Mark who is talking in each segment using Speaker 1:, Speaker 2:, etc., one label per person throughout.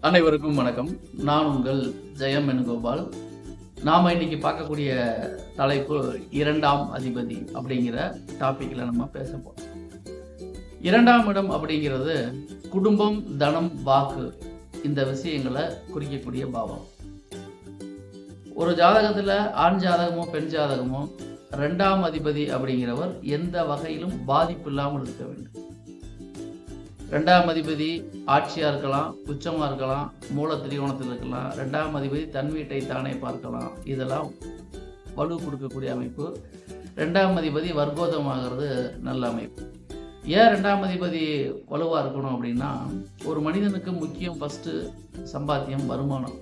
Speaker 1: அனைவருக்கும் வணக்கம். நான் உங்கள் ஜெயம் வேணுகோபால். நாம் இன்னைக்கு பார்க்கக்கூடிய தலைப்பு இரண்டாம் அதிபதி அப்படிங்கிற டாபிக்ல நம்ம பேச போகிறோம் இரண்டாம் இடம் அப்படிங்கிறது குடும்பம் தனம் வாக்கு இந்த விஷயங்களை குறிக்கக்கூடிய பாவம். ஒரு ஜாதகத்துல ஆண் ஜாதகமோ பெண் ஜாதகமோ ரெண்டாம் அதிபதி அப்படிங்கிறவர் எந்த வகையிலும் பாதிப்பு இல்லாமல் இருக்க வேண்டும். ரெண்டாம் அதிபதி ஆட்சியாக இருக்கலாம் உச்சமாக இருக்கலாம் மூல திரிகோணத்தில் இருக்கலாம். ரெண்டாம் அதிபதி தன் வீட்டை தானே பார்க்கலாம். இதெல்லாம் வலு கொடுக்கக்கூடிய அமைப்பு. ரெண்டாம் அதிபதி வர்க்கோதமாகிறது நல்ல அமைப்பு. ஏன் ரெண்டாம் அதிபதி வலுவாக இருக்கணும் அப்படின்னா ஒரு மனிதனுக்கு முக்கியம் ஃபஸ்ட்டு சம்பாத்தியம் வருமானம்.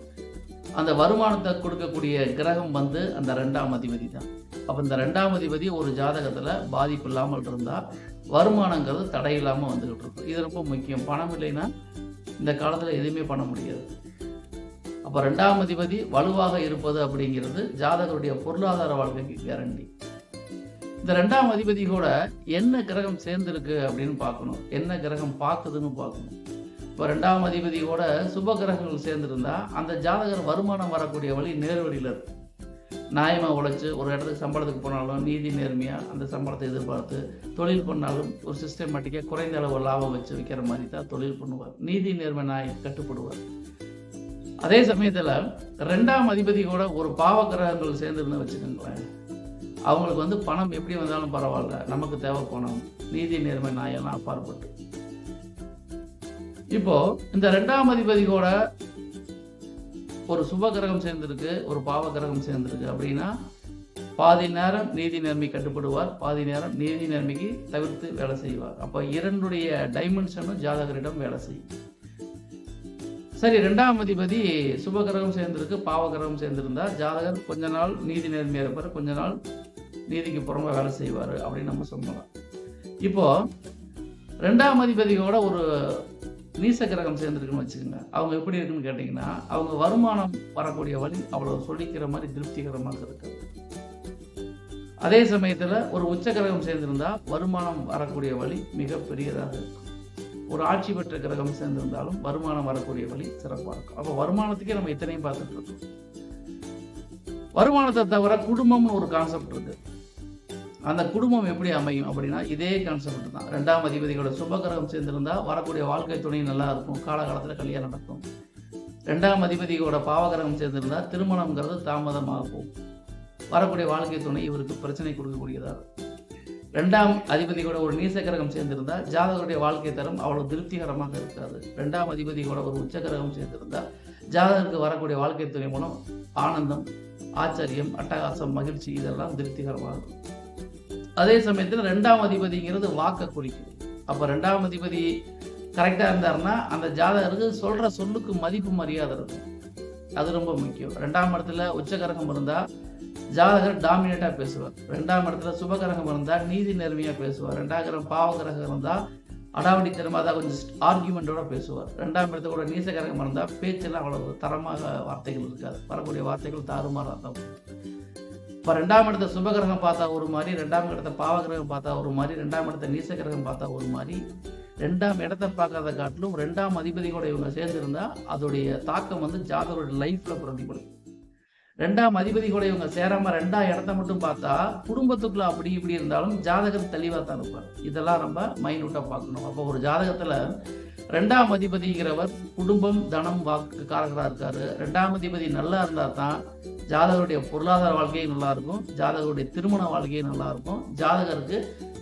Speaker 1: அந்த வருமானத்தை கொடுக்கக்கூடிய கிரகம் வந்து அந்த ரெண்டாம் அதிபதி தான். அப்போ இந்த ரெண்டாம் அதிபதி ஒரு ஜாதகத்தில் பாதிப்பு இல்லாமல் இருந்தால் வருமானங்கிறது தடையில்லாமல் வந்துக்கிட்டு இருக்கும் இது ரொம்ப முக்கியம். பணம் இல்லைன்னா இந்த காலத்தில் எதுவுமே பண்ண முடியாது. அப்போ ரெண்டாம் அதிபதி வலுவாக இருப்பது அப்படிங்கிறது ஜாதகருடைய பொருளாதார வாழ்க்கைக்கு கேரண்டி இந்த ரெண்டாம் அதிபதி கூட என்ன கிரகம் சேர்ந்துருக்கு அப்படின்னு பார்க்கணும். என்ன கிரகம் பார்க்குதுன்னு பார்க்கணும். இப்போ ரெண்டாம் அதிபதி கூட சுப கிரகங்கள் சேர்ந்துருந்தா அந்த ஜாதகர் வருமானம் வரக்கூடிய வழி நேர்வழியில் இருக்கு. நியாயமாக உழைச்சி ஒரு இடத்துக்கு சம்பளத்துக்கு போனாலும் நீதி நேர்மையாக அந்த சம்பளத்தை எதிர்பார்த்து தொழில் பண்ணாலும் ஒரு சிஸ்டமேட்டிக்காக குறைந்த அளவு லாபம் வச்சு வைக்கிற மாதிரி தான் தொழில் பண்ணுவார். நீதி நேர்மை நாய் கட்டுப்படுவார். அதே சமயத்தில் ரெண்டாம் அதிபதி கூட ஒரு பாவ கிரகங்கள் சேர்ந்துருந்து வச்சுக்கோங்களேன். அவங்களுக்கு வந்து பணம் எப்படி வந்தாலும் பரவாயில்ல. நமக்கு தேவை பணம். நீதி நேர்மை நாயெல்லாம் அப்பாற்பட்டு. இப்போ இந்த ரெண்டாம் அதிபதி கூட ஒரு சுப கிரகம் சேர்ந்திருக்கு ஒரு பாவ கிரகம் சேர்ந்திருக்கு அப்படின்னா பாதி நேரம் நீதி நேர்மை கட்டுப்படுவார் பாதி நேரம் நீதி நேர்மைக்கு தவிர்த்து வேலை செய்வார். அப்போ இரண்டுடைய டைமென்ஷனும் ஜாதகரிடம் வேலை செய்யும். சரி ரெண்டாம் அதிபதி சுப கிரகம் சேர்ந்திருக்கு பாவ கிரகம் சேர்ந்திருந்தா ஜாதகர் கொஞ்ச நாள் நீதி நேர்மையாக இருப்பார் கொஞ்ச நாள் நீதிக்கு புறமா வேலை செய்வார் அப்படின்னு நம்ம சொல்லலாம். இப்போ ரெண்டாம் அதிபதியோட ஒரு நீச கிரகம் சேர்ந்துருக்குன்னு வச்சுக்கோங்க. அவங்க எப்படி இருக்குன்னு கேட்டிங்கன்னா அவங்க வருமானம் வரக்கூடிய வழி அவ்வளோ சொல்லிக்கிற மாதிரி திருப்திகரமாக இருக்கு அதே சமயத்தில் ஒரு உச்ச கிரகம் சேர்ந்திருந்தா வருமானம் வரக்கூடிய வழி மிக பெரியதாக இருக்கும். ஒரு ஆட்சி பெற்ற கிரகம் சேர்ந்திருந்தாலும் வருமானம் வரக்கூடிய வழி சிறப்பாக இருக்கும். அப்போ வருமானத்துக்கே நம்ம இத்தனையும் பார்த்துட்டு இருக்கோம். வருமானத்தை தவிர குடும்பம்னு ஒரு கான்செப்ட் இருக்குது அந்த குடும்பம் எப்படி அமையும் அப்படின்னா இதே கான்செப்ட் தான். ரெண்டாம் அதிபதிகளோட சுபகிரகம் சேர்ந்திருந்தால் வரக்கூடிய வாழ்க்கை துணை நல்லா இருக்கும் காலகாலத்தில் கல்யாணம் நடக்கும். ரெண்டாம் அதிபதியோட பாவகிரகம் சேர்ந்திருந்தால் திருமணம்ங்கிறது தாமதமாக போகும். வரக்கூடிய வாழ்க்கை துணை இவருக்கு பிரச்சனை கொடுக்கக்கூடியதாக ரெண்டாம் அதிபதி கூட ஒரு நீச சேர்ந்திருந்தால் ஜாதகருடைய வாழ்க்கை தரம் அவ்வளோ திருப்திகரமாக இருக்காது. ரெண்டாம் அதிபதி கூட ஒரு உச்சகிரகம் சேர்ந்திருந்தால் ஜாதகருக்கு வரக்கூடிய வாழ்க்கை துணை மூலம் ஆனந்தம் ஆச்சரியம் அட்டகாசம் மகிழ்ச்சி இதெல்லாம் திருப்திகரமாக இருக்கும். அதே சமயத்தில் ரெண்டாம் அதிபதிங்கிறது வாக்க குறிக்கும் அப்போ ரெண்டாம் அதிபதி கரெக்டாக இருந்தாருன்னா அந்த ஜாதகருக்கு சொல்கிற சொல்லுக்கு மதிப்பு மரியாதை இருக்கும். அது ரொம்ப முக்கியம். ரெண்டாம் இடத்துல உச்சகரகம் இருந்தால் ஜாதகர் டாமினேட்டாக பேசுவார். ரெண்டாம் இடத்துல சுபகரகம் இருந்தால் நீதி நேர்மையாக பேசுவார். ரெண்டாம் கிரகம் பாவகிரகம் இருந்தால் அடாவடித்தனமாக தான் கொஞ்சம் ஆர்கியூமெண்ட்டோட பேசுவார். ரெண்டாம் இடத்துல கூட நீசகரகம் இருந்தால் பேச்செல்லாம் அவ்வளோ தரமாக வார்த்தைகள் இருக்காது. வரக்கூடிய வார்த்தைகள் தாறுமாறாக தான். இப்போ ரெண்டாம் இடத்த சுபகிரகம் பார்த்தா ஒரு மாதிரி ரெண்டாம் இடத்த பாவகிரகம் பார்த்தா ஒரு மாதிரி ரெண்டாம் இடத்த நீசகிரகம் பார்த்தா ஒரு மாதிரி ரெண்டாம் இடத்த பார்க்காத காட்டிலும் ரெண்டாம் அதிபதி கூட இவங்க சேர்ந்துருந்தா அதோடைய தாக்கம் வந்து ஜாதகருடைய லைஃப்பில் பிரதிபலிக்கும். ரெண்டாம் அதிபதி கூட இவங்க சேராம ரெண்டாம் இடத்த மட்டும் பார்த்தா குடும்பத்துக்குள்ள அப்படி இப்படி இருந்தாலும் ஜாதகர் தெளிவாக தான் இருப்பார். இதெல்லாம் ரொம்ப மைனூட்டாக பார்க்கணும். அப்போ ஒரு ஜாதகத்தில் ரெண்டாம் அதிபதிங்கிறவர் குடும்பம் தனம் வாக்கு காரகராக இருக்காரு. ரெண்டாம் அதிபதி நல்லா இருந்தால் தான் ஜாதகருடைய பொருளாதார வாழ்க்கையும் நல்லா இருக்கும். ஜாதகருடைய திருமண வாழ்க்கையும் நல்லா இருக்கும். ஜாதகருக்கு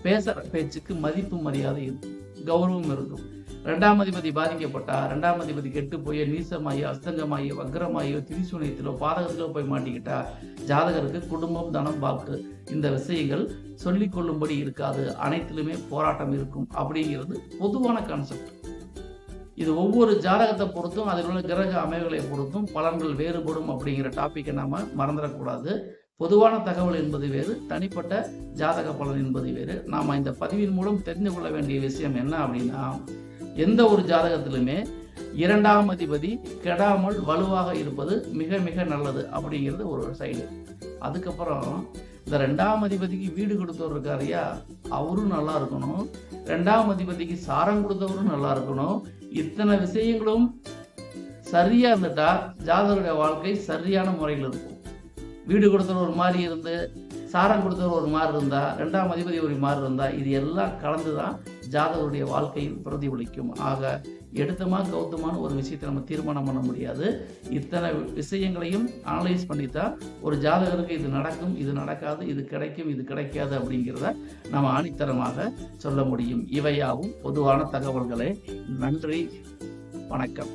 Speaker 1: பேசுகிற பேச்சுக்கு மதிப்பு மரியாதை இருக்கும். கௌரவம் இருக்கும். ரெண்டாம் அதிபதி பாதிக்கப்பட்டா ரெண்டாம் அதிபதி கெட்டு போய் நீசமாயி அஸ்தங்கமாயி வக்ரமாயோ திரிசூனியத்திலோ பாதகத்திலோ போய் மாட்டிக்கிட்டா ஜாதகருக்கு குடும்பம் தனம் வாக்கு. இந்த விஷயங்கள் சொல்லிக் கொள்ளும்படி இருக்காது. அனைத்திலுமே போராட்டம் இருக்கும் அப்படிங்கிறது பொதுவான கான்செப்ட் இது ஒவ்வொரு ஜாதகத்தை பொறுத்தும் அதில் உள்ள கிரக அமைவுகளை பொறுத்தும் பலன்கள் வேறுபடும் அப்படிங்கிற டாப்பிக்கை நாம் மறந்துடக்கூடாது. பொதுவான தகவல் என்பது வேறு தனிப்பட்ட ஜாதக பலன் என்பது வேறு. நாம் இந்த பதிவின் மூலம் தெரிந்து கொள்ள வேண்டிய விஷயம் என்ன அப்படின்னா எந்த ஒரு ஜாதகத்திலுமே இரண்டாம் அதிபதி கெடாமல் வலுவாக இருப்பது மிக மிக நல்லது அப்படிங்கிறது ஒரு சைடு. அதுக்கப்புறம் இந்த ரெண்டாம் அதிபதிக்கு வீடு கொடுத்தவர் இருக்காருயா அவரும் நல்லா இருக்கணும். ரெண்டாம் அதிபதிக்கு சாரம் கொடுத்தவரும் நல்லா இருக்கணும். இத்தனை விஷயங்களும் சரியா இருந்துட்டா ஜாதகருடைய வாழ்க்கை சரியான முறையில் இருக்கும். வீடு கொடுத்தவர் ஒரு மாதிரி இருந்து சாரம் கொடுத்தவர் ஒரு மாதிரி இருந்தா ரெண்டாம் அதிபதி ஒரு மாதிரி இருந்தா இது எல்லாம் கலந்து தான் ஜாதகருடைய வாழ்க்கையில் பிரதிபலிக்கும் ஆக எடுத்தமா கௌத்தமான ஒரு விஷயத்தை நம்ம தீர்மானம் பண்ண முடியாது. இத்தனை விஷயங்களையும் அனலைஸ் பண்ணித்தான் ஒரு ஜாதகருக்கு இது நடக்கும் இது நடக்காது இது கிடைக்கும் இது கிடைக்காது அப்படிங்கிறத நம்ம ஆணித்தரமாக சொல்ல முடியும். இவையாவும் பொதுவான தகவல்களே. நன்றி வணக்கம்.